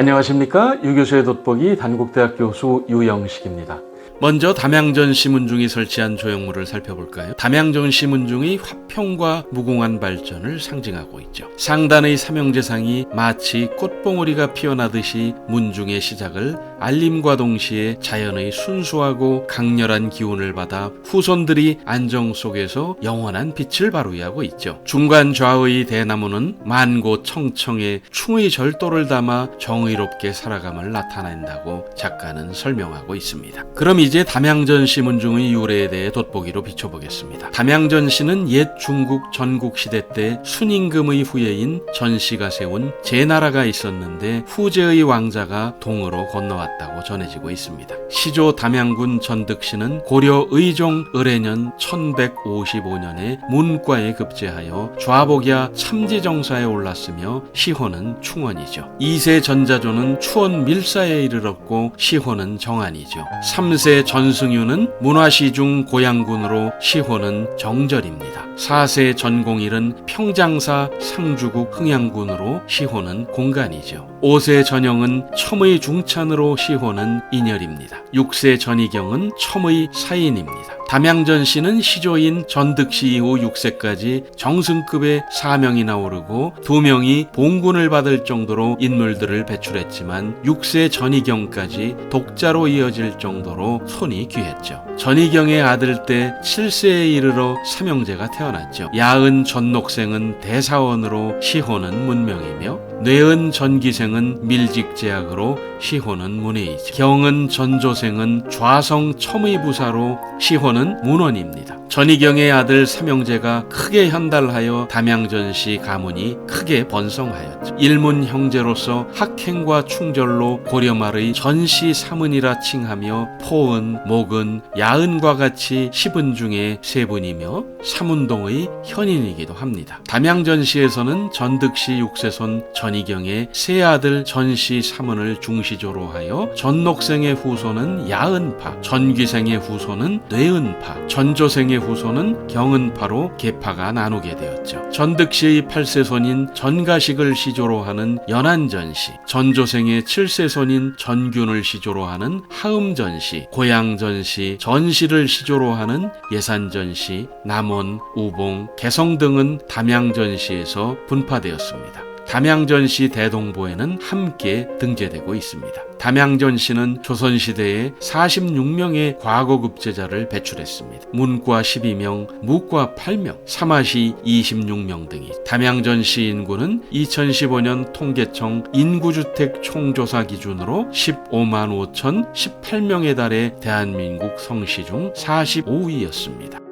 안녕하십니까 유교수의 돋보기 단국대학 교수 유영식입니다. 먼저 담양전 시문중이 설치한 조형물을 살펴볼까요? 담양전 시문중의 화평과 무궁한 발전을 상징하고 있죠. 상단의 삼형제상이 마치 꽃봉오리가 피어나듯이 문중의 시작을 알림과 동시에 자연의 순수하고 강렬한 기운을 받아 후손들이 안정 속에서 영원한 빛을 발휘하고 있죠. 중간 좌의 대나무는 만고 청청의 충의 절도를 담아 정의롭게 살아감을 나타낸다고 작가는 설명하고 있습니다. 그럼 이제 담양전 시문중의 유래에 대해 돋보기로 비춰보겠습니다. 담양전 시는 옛 중국 전국 시대 때 순임금의 후예인 전씨가 세운 제나라가 있었는데 후제의 왕자가 동으로 건너왔다 고 전해지고 있습니다. 시조 담양군 전득시는 고려 의종 을해년 1155년에 문과에 급제하여 좌복야 참지정사에 올랐으며 시호는 충원이죠. 2세 전자조는 추원 밀사에 이르렀고 시호는 정안이죠. 3세 전승유는 문화시중 고양군으로 시호는 정절입니다. 4세 전공일은 평장사 상주국 흥양군으로 시호는 공간이죠. 5세 전영은 첨의 중찬으로 시호는 인열입니다. 6세 전이경은 첨의 사인입니다. 담양전 씨는 시조인 전득시 이후 6세까지 정승급의 4명이나 오르고 2명이 봉군을 받을 정도로 인물들을 배출했지만 6세 전이경까지 독자로 이어질 정도로 손이 귀했죠. 전이경의 아들 때 7세에 이르러 삼형제가 태어났죠. 야은 전녹생은 대사원으로 시호는 문명이며 뇌은 전기생은 밀직제약으로 시호는 문의이지 경은 전조생은 좌성 첨의 부사로 시호는 문원입니다. 전이경의 아들 삼형제가 크게 현달하여 담양전시 가문이 크게 번성하였죠. 일문 형제로서 학행과 충절로 고려말의 전시 사문이라 칭하며 포은, 목은, 야은과 같이 시분 중에 세 분이며 사문동의 현인이기도 합니다. 담양전시에서는 전득시 육세손 전이경의 세 아들 전시 사문을 중시조로 하여 전녹생의 후손은 야은파, 전귀생의 후손은 뇌은 파, 전조생의 후손은 경은파로 계파가 나누게 되었죠. 전득시의 8세손인 전가식을 시조로 하는 연안전시, 전조생의 7세손인 전균을 시조로 하는 하음전시, 고양전시, 전시를 시조로 하는 예산전시, 남원, 우봉, 개성 등은 담양전시에서 분파되었습니다. 담양전시 대동보에는 함께 등재되고 있습니다. 담양전시는 조선시대에 46명의 과거급제자를 배출했습니다. 문과 12명, 무과 8명, 사마시 26명 등이 담양전시 인구는 2015년 통계청 인구주택 총조사 기준으로 15만 5천 18명에 달해 대한민국 성시 중 45위였습니다.